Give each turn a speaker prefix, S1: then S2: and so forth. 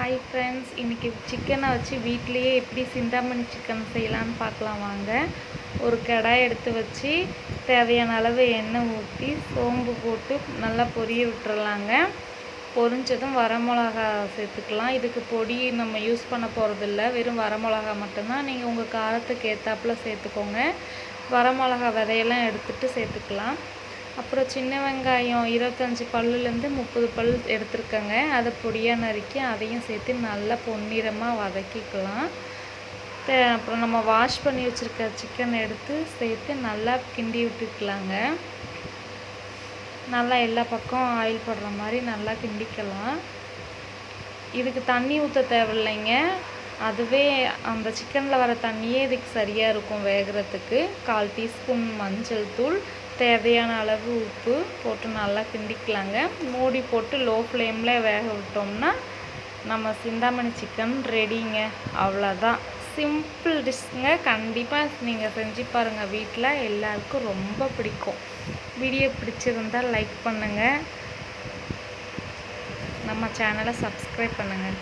S1: Hi friends இன்றைக்கி சிக்கனை வச்சு வீட்லேயே எப்படி சிந்தாமணி சிக்கன் செய்யலான்னு பார்க்கலாம் வாங்க. ஒரு கடாய் எடுத்து வச்சு தேவையான அளவு எண்ணெய் ஊற்றி சோம்பு போட்டு நல்லா பொரிய விட்டுறலாங்க. பொரிஞ்சதும் வரமிளகா சேர்த்துக்கலாம். இதுக்கு பொடி நம்ம யூஸ் பண்ண போகிறதில்ல வெறும் வரமிளகா மட்டும்தான். நீங்கள் உங்கள் காரத்துக்கு ஏற்றாப்புல சேர்த்துக்கோங்க. வரமிளகா விதையெல்லாம் எடுத்துகிட்டு சேர்த்துக்கலாம். அப்புறம் சின்ன வெங்காயம் இருபத்தஞ்சி பல்லுலேருந்து முப்பது பல் எடுத்துருக்கேங்க. அதை பொடியாக நறுக்கி அதையும் சேர்த்து நல்லா பொன்னிறமாக வதக்கிக்கலாம். அப்புறம் நம்ம வாஷ் பண்ணி வச்சுருக்க சிக்கன் எடுத்து சேர்த்து நல்லா கிண்டி விட்டுக்கலாங்க. நல்லா எல்லா பக்கம் ஆயில் படுற மாதிரி நல்லா கிண்டிக்கலாம். இதுக்கு தண்ணி ஊற்ற தேவையில்லைங்க. அதுவே அந்த சிக்கனில் வர தண்ணியே இதுக்கு சரியாக இருக்கும் வேகிறதுக்கு. கால் டீஸ்பூன் மஞ்சள் தூள் தேவையான அளவு உப்பு போட்டு நல்லா கிண்டிக்கலாங்க. மூடி போட்டு லோ ஃப்ளேமில் வேக விட்டோம்னா நம்ம சிந்தாமணி சிக்கன் ரெடிங்க. அவ்வளோதான் சிம்பிள் டிஷ்ங்க. கண்டிப்பாக நீங்கள் செஞ்சு பாருங்கள் வீட்டில் எல்லாருக்கும் ரொம்ப பிடிக்கும். வீடியோ பிடிச்சிருந்தால் லைக் பண்ணுங்கள் நம்ம சேனலை சப்ஸ்கிரைப் பண்ணுங்கள்